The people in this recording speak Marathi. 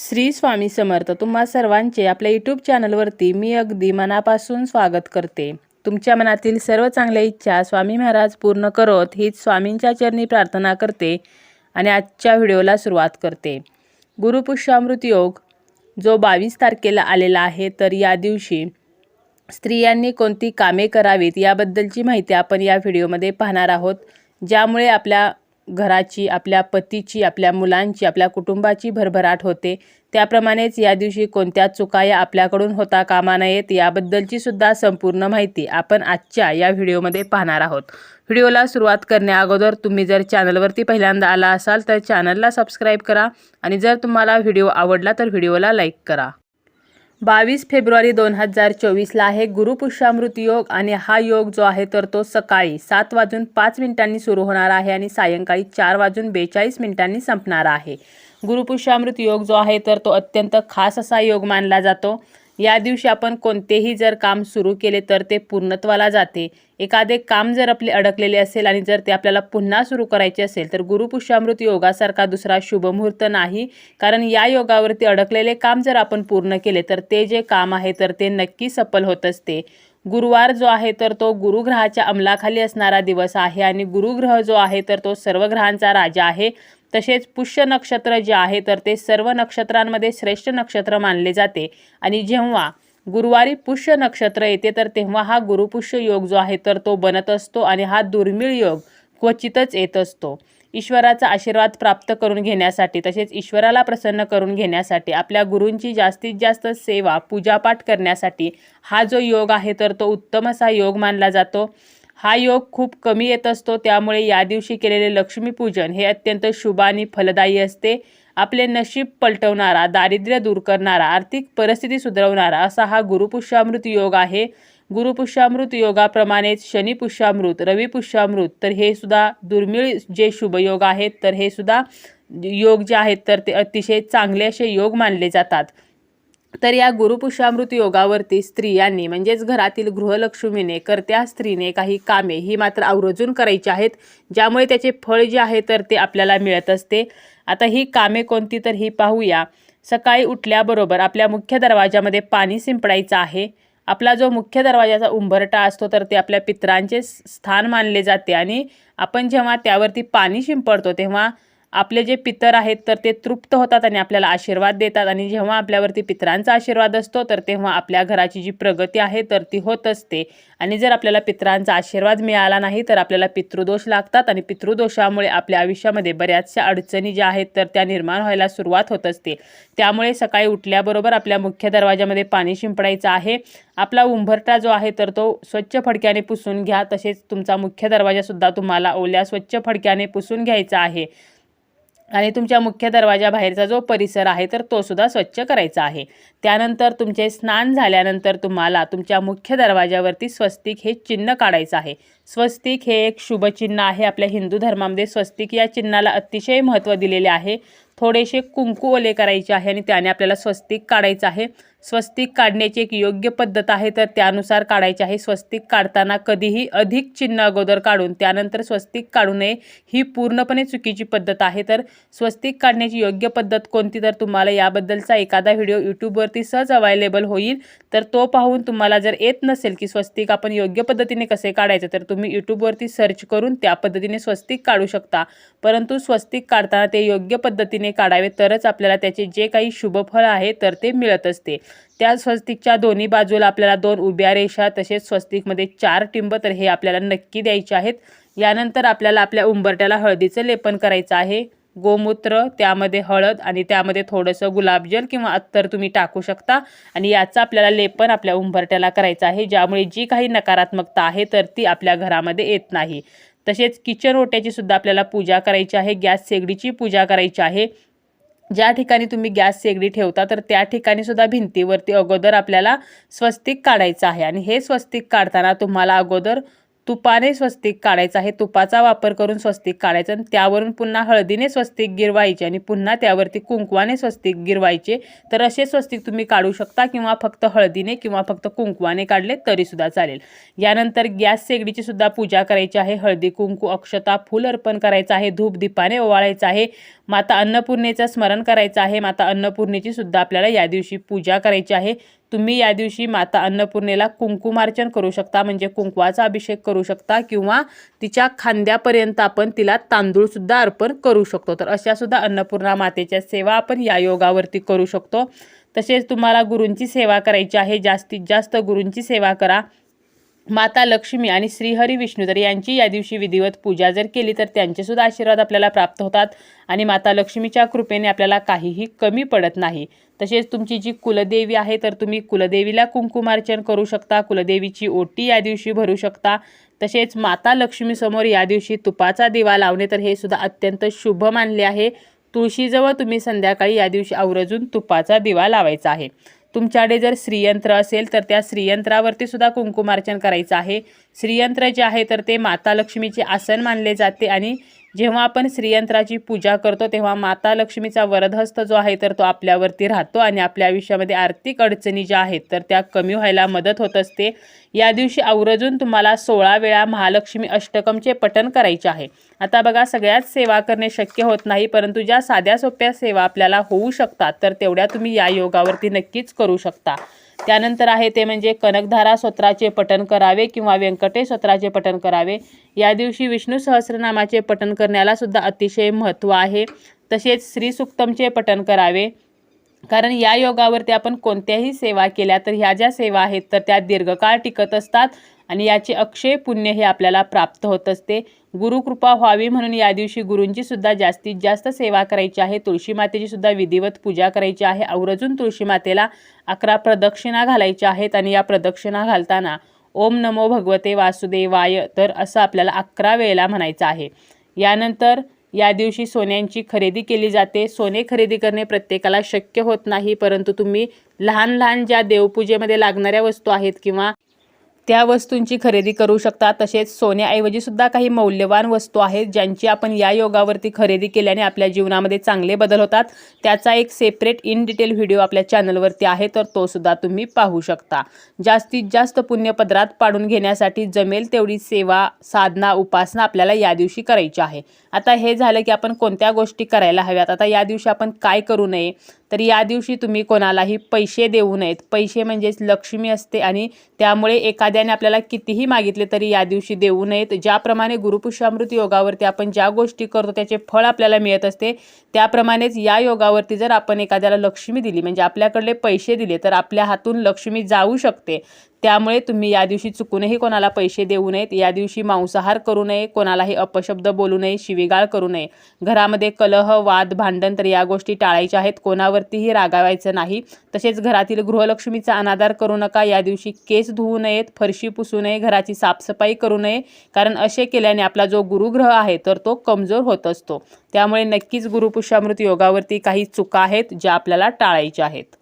श्री स्वामी समर्थ. तुम्हा सर्वांचे आपल्या यूट्यूब चॅनलवरती मी अगदी मनापासून स्वागत करते. तुमच्या मनातील सर्व चांगल्या इच्छा स्वामी महाराज पूर्ण करोत हीच स्वामींच्या चरणी प्रार्थना करते आणि आजच्या व्हिडिओला सुरुवात करते. गुरुपुष्यामृत योग जो बावीस तारखेला आलेला आहे तर या दिवशी स्त्रियांनी कोणती कामे करावीत याबद्दलची माहिती आपण या व्हिडिओमध्ये पाहणार आहोत. ज्यामुळे आपल्या घराची आपल्या पतीची आपल्या मुलांची आपल्या कुटुंबाची भरभराट होते. त्याप्रमाणेच या दिवशी कोणत्या चुका या आपल्याकडून होता कामा नयेत याबद्दलची सुद्धा संपूर्ण माहिती आपण आजच्या या व्हिडिओमध्ये पाहणार आहोत. व्हिडिओला सुरुवात करण्याअगोदर तुम्ही जर चॅनलवरती पहिल्यांदा आला असाल तर चॅनलला सबस्क्राईब करा आणि जर तुम्हाला व्हिडिओ आवडला तर व्हिडिओला लाईक करा. बावीस फेब्रुवारी दोन हजार चोवीसला आहे गुरुपुष्यामृत योग आणि हा योग जो आहे तर तो सकाळी सात वाजून पाच मिनिटांनी सुरू होणार आहे आणि सायंकाळी चार वाजून बेचाळीस मिनिटांनी संपणार आहे. गुरुपुष्यामृत योग जो आहे तर तो अत्यंत खास असा योग मानला जातो. या दिवशी आपण कोणतेही जर काम सुरू केले तर ते पूर्णत्वाला जाते. एखादे काम जर आपले अडकलेले असेल आणि जर ते आपल्याला पुन्हा सुरू करायचे असेल तर गुरुपुष्यामृत योगासारखा दुसरा शुभमुहूर्त नाही. कारण या योगावरती अडकलेले काम जर आपण पूर्ण केले तर ते जे काम आहे तर ते नक्की सफल होत असते. गुरुवार जो आहे तर तो गुरुग्रहाच्या अंमलाखाली असणारा दिवस आहे आणि गुरुग्रह जो आहे तर तो सर्व ग्रहांचा राजा आहे. तसेच पुष्य नक्षत्र जे आहे तर ते सर्व नक्षत्रांमध्ये श्रेष्ठ नक्षत्र मानले जाते. आणि जेव्हा गुरुवारी पुष्य नक्षत्र येते तर तेव्हा हा गुरुपुष्य योग जो आहे तर तो बनत असतो आणि हा दुर्मिळ योग क्वचितच येत असतो. ईश्वराचा आशीर्वाद प्राप्त करून घेण्यासाठी तसेच ईश्वराला प्रसन्न करून घेण्यासाठी आपल्या गुरूंची जास्तीत जास्त सेवा पूजापाठ करण्यासाठी हा जो योग आहे तर तो उत्तम असा योग मानला जातो. हा योग खूप कमी येत असतो त्यामुळे या दिवशी केलेले लक्ष्मीपूजन हे अत्यंत शुभ आणि फलदायी असते. आपले नशीब पलटवणारा दारिद्र्य दूर करणारा आर्थिक परिस्थिती सुधारवणारा असा हा गुरुपुष्यामृत योग आहे. गुरुपुष्यामृत योगाप्रमाणेच शनिपुष्यामृत रविपुष्यामृत तर हे सुद्धा दुर्मिळ जे शुभयोग आहेत तर हे सुद्धा योग जे आहेत तर ते अतिशय चांगले असे योग मानले जातात. तर या गुरुपुष्यामृत योगावरती स्त्रियांनी म्हणजेच घरातील गृहलक्ष्मीने करत्या स्त्रीने काही कामे ही मात्र आवर्जून करायची आहेत ज्यामुळे त्याचे फळ जे आहे तर ते आपल्याला मिळत असते. आता ही कामे कोणती तर ही पाहूया. सकाळी उठल्याबरोबर आपल्या मुख्य दरवाजामध्ये पाणी शिंपडायचं आहे. आपला जो मुख्य दरवाजाचा उंबरटा असतो तर ते आपल्या पित्रांचे स्थान मानले जाते. आणि आपण जेव्हा त्यावरती पाणी शिंपडतो तेव्हा आपले जे पितर आहेत तर ते तृप्त होतात आणि आपल्याला आशीर्वाद देतात. आणि जेव्हा आपल्यावरती पितरांचा आशीर्वाद असतो तर तेव्हा आपल्या घराची जी प्रगती आहे तर ती होत असते. आणि जर आपल्याला पितरांचा आशीर्वाद मिळाला नाही तर आपल्याला पितृदोष लागतात आणि पितृदोषामुळे आपल्या आयुष्यामध्ये बऱ्याचशा अडचणी ज्या आहेत तर त्या निर्माण व्हायला सुरुवात होत असते. त्यामुळे सकाळी उठल्याबरोबर आपल्या मुख्य दरवाजामध्ये पाणी शिंपडायचं आहे. आपला उंभरटा जो आहे तर तो स्वच्छ फडक्याने पुसून घ्या. तसेच तुमचा मुख्य दरवाजासुद्धा तुम्हाला ओल्या स्वच्छ फडक्याने पुसून घ्यायचा आहे. आणि तुमच्या मुख्य दरवाजाबाहेरचा जो परिसर आहे तर तो सुद्धा स्वच्छ करायचा आहे. त्यानंतर तुमचे स्नान झाल्यानंतर तुम्हाला तुमच्या मुख्य दरवाजावरती स्वस्तिक हे चिन्ह काढायचं आहे. स्वस्तिक हे एक शुभचिन्ह आहे. आपल्या हिंदू धर्मामध्ये स्वस्तिक या चिन्हाला अतिशय महत्त्व दिलेले आहे. थोडेसे कुंकू ओले करायचे आहे आणि त्याने आपल्याला स्वस्तिक काढायचं आहे. स्वस्तिक काढण्याची एक योग्य पद्धत आहे तर त्यानुसार काढायचे आहे. स्वस्तिक काढताना कधीही अधिक चिन्ह अगोदर काढून त्यानंतर स्वस्तिक काढू नये ही पूर्णपणे चुकीची पद्धत आहे. तर स्वस्तिक काढण्याची योग्य पद्धत कोणती? तर तुम्हाला याबद्दलचा एखादा व्हिडिओ यूट्यूबवरती सहज अवेलेबल होईल. तर तो पाहून तुम्हाला जर येत नसेल की स्वस्तिक आपण योग्य पद्धतीने कसे काढायचं तर तुम्ही यूट्यूबवरती सर्च करून त्या पद्धतीने स्वस्तिक काढू शकता. परंतु स्वस्तिक काढताना ते योग्य पद्धतीने काढावे तरच आपल्याला त्याचे जे काही शुभफळ आहे तर ते मिळत असते. त्या स्वस्तिकच्या दोन्ही बाजूला आपल्याला दोन उभ्या रेषा तसेच स्वस्तिकमध्ये चार टिंब तर हे आपल्याला नक्की द्यायचे आहेत. यानंतर आपल्याला आपल्या उंबरट्याला हळदीचं लेपन करायचं आहे. गोमूत्र त्यामध्ये हळद आणि त्यामध्ये थोडंसं गुलाबजल किंवा अत्तर तुम्ही टाकू शकता. आणि याचं आपल्याला लेपन आपल्या उंबरट्याला करायचं आहे. ज्यामुळे जी काही नकारात्मकता आहे तर ती आपल्या घरामध्ये येत नाही. तसेच किचन ओट्याची सुद्धा आपल्याला पूजा करायची आहे. गॅस शेगडीची पूजा करायची आहे. ज्या ठिकाणी तुम्ही गॅस शेगडी ठेवता तर त्या ठिकाणी सुद्धा भिंतीवरती अगोदर आपल्याला स्वस्तिक काढायचं आहे. आणि हे स्वस्तिक काढताना तुम्हाला अगोदर तुपाने स्वस्तिक काढायचं आहे. तुपाचा वापर करून स्वस्तिक काढायचं आणि त्यावरून पुन्हा हळदीने स्वस्तिक गिरवायचे आणि पुन्हा त्यावरती कुंकवाने स्वस्तिक गिरवायचे. तर असे स्वस्तिक तुम्ही काढू शकता किंवा फक्त हळदीने किंवा फक्त कुंकवाने काढले तरीसुद्धा चालेल. यानंतर गॅस शेगडीची सुद्धा पूजा करायची आहे. हळदी कुंकू अक्षता फूल अर्पण करायचं आहे. धूप दीपाने ओवाळायचं आहे. माता अन्नपूर्णेचं स्मरण करायचं आहे. माता अन्नपूर्णेची सुद्धा आपल्याला या दिवशी पूजा करायची आहे. तुम्ही या दिवशी माता अन्नपूर्णेला कुंकुमार्चन करू शकता म्हणजे कुंकवाचा अभिषेक करू शकता किंवा तिच्या खांद्यापर्यंत आपण तिला तांदूळसुद्धा अर्पण करू शकतो. तर अशासुद्धा अन्नपूर्णा मातेच्या सेवा आपण या योगावरती करू शकतो. तसेच तुम्हाला गुरूंची सेवा करायची आहे जास्तीत जास्त गुरूंची सेवा करा. माता लक्ष्मी आणि श्रीहरी जर यांची या दिवशी विधिवत पूजा जर केली तर त्यांचेसुद्धा आशीर्वाद आपल्याला प्राप्त होतात आणि माता लक्ष्मीच्या कृपेने आपल्याला काहीही कमी पडत नाही. तसेच तुमची जी कुलदेवी आहे तर तुम्ही कुलदेवीला कुंकुमार्चन करू शकता कुलदेवीची ओटी या दिवशी भरू शकता. तसेच माता लक्ष्मीसमोर या दिवशी तुपाचा दिवा लावणे तर हे सुद्धा अत्यंत शुभ मानले आहे. तुळशीजवळ तुम्ही संध्याकाळी या दिवशी आवर्जून तुपाचा दिवा लावायचा आहे. तुमच्याकडे जर श्रीयंत्र असेल तर त्या श्रीयंत्रावरती सुद्धा कुंकुमार्चन करायचं आहे. श्रीयंत्र जे आहे तर ते माता लक्ष्मीचे आसन मानले जाते आणि जेव्हा आपण श्रीयंत्राची पूजा करतो तेव्हा माता लक्ष्मीचा वरदहस्त जो आहे तर तो आपल्यावरती राहतो आणि आपल्या आयुष्यामध्ये आर्थिक अडचणी ज्या आहेत तर त्या कमी व्हायला मदत होत असते. या दिवशी आवर्जून तुम्हाला सोळा वेळा महालक्ष्मी अष्टकमचे पठण करायचे आहे. आता बघा सगळ्याच सेवा करणे शक्य होत नाही परंतु ज्या साध्या सोप्या सेवा आपल्याला होऊ शकतात तर तेवढ्या तुम्ही या योगावरती नक्कीच करू शकता. त्यानंतर आहे ते म्हणजे कनकधारा स्तोत्राचे पठण करावे किंवा व्यंकटेश स्तोत्राचे पठण करावे. या दिवशी विष्णू सहस्रनामाचे पठण करण्याला सुद्धा अतिशय महत्त्व आहे. तसेच श्रीसुक्तमचे पठण करावे. कारण या योगावरती आपण कोणत्याही सेवा केल्या तर ह्या ज्या सेवा आहेत तर त्या दीर्घकाळ टिकत असतात आणि याचे अक्षय पुण्य हे आपल्याला प्राप्त होत असते. गुरुकृपा व्हावी म्हणून या दिवशी गुरूंची सुद्धा जास्तीत जास्त सेवा करायची आहे. तुळशी मातेची सुद्धा विधिवत पूजा करायची आहे. आवर्जून तुळशी मातेला अकरा प्रदक्षिणा घालायच्या आहेत आणि या प्रदक्षिणा घालताना ओम नमो भगवते वासुदेवाय तर असं आपल्याला अकरा वेळेला म्हणायचं आहे. यानंतर या दिवशी सोन्यांची खरेदी केली जाते. सोने खरेदी करणे प्रत्येकाला शक्य होत नाही परंतु तुम्ही लहान लहान ज्या देवपूजेमध्ये लागणाऱ्या वस्तू आहेत किंवा त्या वस्तूंची खरेदी करू शकता. तसेच सोन्याऐवजी सुद्धा काही मौल्यवान वस्तू आहेत ज्यांची आपण या योगावरती खरेदी केल्याने आपल्या जीवनामध्ये चांगले बदल होतात. त्याचा एक सेपरेट इन डिटेल व्हिडिओ आपल्या चॅनलवरती आहे तर तो सुद्धा तुम्ही पाहू शकता. जास्तीत जास्त पुण्यपदरात पाडून घेण्यासाठी जमेल तेवढी सेवा साधना उपासना आपल्याला या दिवशी करायची आहे. आता हे झालं की आपण कोणत्या गोष्टी करायला हव्यात? आता या दिवशी आपण काय करू नये? तर या दिवशी तुम्ही कोणालाही पैसे देऊ नयेत. पैसे म्हणजेच लक्ष्मी असते आणि त्यामुळे एखाद्याने आपल्याला कितीही मागितले तरी या दिवशी देऊ नयेत. ज्याप्रमाणे गुरुपुष्यामृत योगावरती आपण ज्या गोष्टी करतो त्याचे फळ आपल्याला मिळत असते त्याप्रमाणेच या योगावरती जर आपण एखाद्याला लक्ष्मी दिली म्हणजे आपल्याकडले पैसे दिले तर आपल्या हातून लक्ष्मी जाऊ शकते. त्यामुळे तुम्ही या दिवशी चुकूनही कोणाला पैसे देऊ नयेत. या दिवशी मांसाहार करू नये कोणालाही अपशब्द बोलू नये शिवीगाळ करू नये. घरामध्ये कलह वाद भांडण तर या गोष्टी टाळायच्या आहेत. कोणावरतीही रागावायचं नाही. तसेच घरातील गृहलक्ष्मीचा अनादर करू नका. या दिवशी केस धुवू नयेत फरशी पुसू नये घराची साफसफाई करू नये. कारण असे केल्याने आपला जो गुरुग्रह आहे तर तो कमजोर होत असतो. त्यामुळे नक्कीच गुरुपुष्यामृत योगावरती काही चुका आहेत ज्या आपल्याला टाळायच्या आहेत.